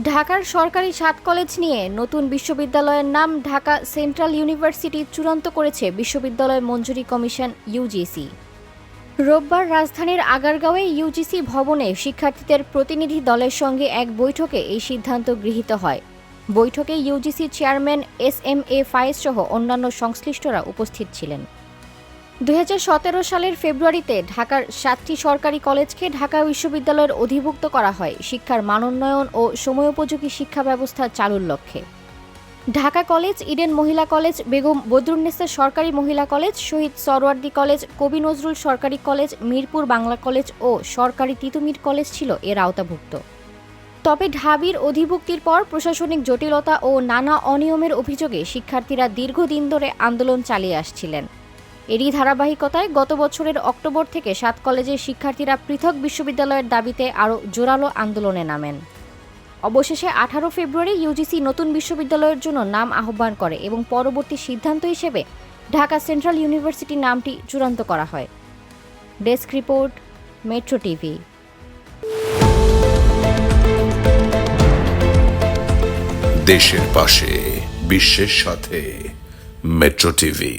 ঢাকার সরকারি সাত কলেজ নিয়ে নতুন বিশ্ববিদ্যালয়ের নাম ঢাকা সেন্ট্রাল ইউনিভার্সিটি চূড়ান্ত করেছে বিশ্ববিদ্যালয় মঞ্জুরি কমিশন ইউজিসি রোববার রাজধানীর আগারগাঁওয়ে ইউজিসি ভবনে শিক্ষার্থীদের প্রতিনিধি দলের সঙ্গে এক বৈঠকে এই সিদ্ধান্ত গৃহীত হয়। বৈঠকে UGC chairman S M A Fayez সহ অন্যান্য সংশ্লিষ্টরা উপস্থিত ছিলেন। দু হাজার সতেরো সালের ফেব্রুয়ারিতে ঢাকার সাতটি সরকারি কলেজকে ঢাকা বিশ্ববিদ্যালয়ের অধিভুক্ত করা হয়। শিক্ষার মানোন্নয়ন ও সময়োপযোগী শিক্ষা ব্যবস্থা চালুর লক্ষ্যে। Dhaka college, Eden Mohila college, Begum Badrunnesa Sarkari Mohila college, Shahid Suhrawardy college, Kabi Nazrul Sarkari college, Mirpur Bangla college ও সরকারি তিতুমির কলেজ ছিল এর আওতাভুক্ত। তবে ঢাবির অধিভুক্তির পর প্রশাসনিক জটিলতা ও নানা অনিয়মের অভিযোগে শিক্ষার্থীরা দীর্ঘদিন ধরে আন্দোলন চালিয়ে আসছিলেন। এরই ধারাবাহিকতায় গত বছরের অক্টোবর থেকে সাত কলেজের শিক্ষার্থীরা পৃথক বিশ্ববিদ্যালয়ের দাবিতে আরও জোরালো আন্দোলনে নামেন। অবশেষে আঠারো ফেব্রুয়ারি ইউজিসি নতুন বিশ্ববিদ্যালয়ের জন্য নাম আহ্বান করে এবং পরবর্তী সিদ্ধান্ত হিসেবে ঢাকা সেন্ট্রাল ইউনিভার্সিটি নামটি চূড়ান্ত করা হয়। Desk report, metro TV. দেশের পাশে, বিশ্বের সাথে, মেট্রো টিভি।